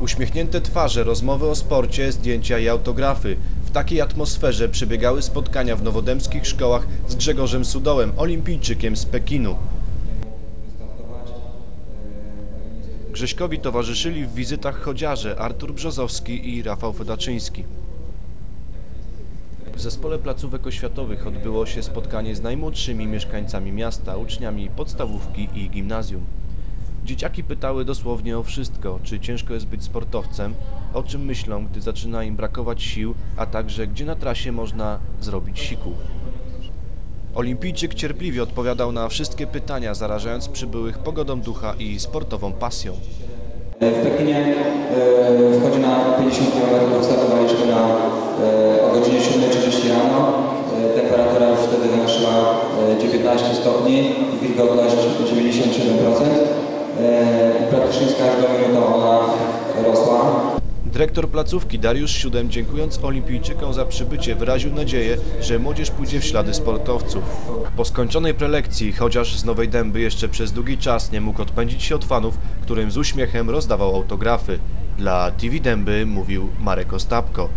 Uśmiechnięte twarze, rozmowy o sporcie, zdjęcia i autografy. W takiej atmosferze przebiegały spotkania w nowodemskich szkołach z Grzegorzem Sudołem, olimpijczykiem z Pekinu. Grześkowi towarzyszyli w wizytach chodziarze Artur Brzozowski i Rafał Fedaczyński. W zespole placówek oświatowych odbyło się spotkanie z najmłodszymi mieszkańcami miasta, uczniami podstawówki i gimnazjum. Dzieciaki pytały dosłownie o wszystko, czy ciężko jest być sportowcem, o czym myślą, gdy zaczyna im brakować sił, a także gdzie na trasie można zrobić siku. Olimpijczyk cierpliwie odpowiadał na wszystkie pytania, zarażając przybyłych pogodą ducha i sportową pasją. W Pekinie e, wchodzi na 50 km, startowaliśmy na, e, o godzinie 7.30 rano. E, Temperatura już wtedy wynosiła e, 19 stopni i wilgotność 97%. Z każdą minutą ona rosła. Dyrektor placówki Dariusz Siódem, dziękując olimpijczykom za przybycie, wyraził nadzieję, że młodzież pójdzie w ślady sportowców. Po skończonej prelekcji, chociaż z Nowej Dęby jeszcze przez długi czas nie mógł odpędzić się od fanów, którym z uśmiechem rozdawał autografy. Dla TV Dęby mówił Marek Ostapko.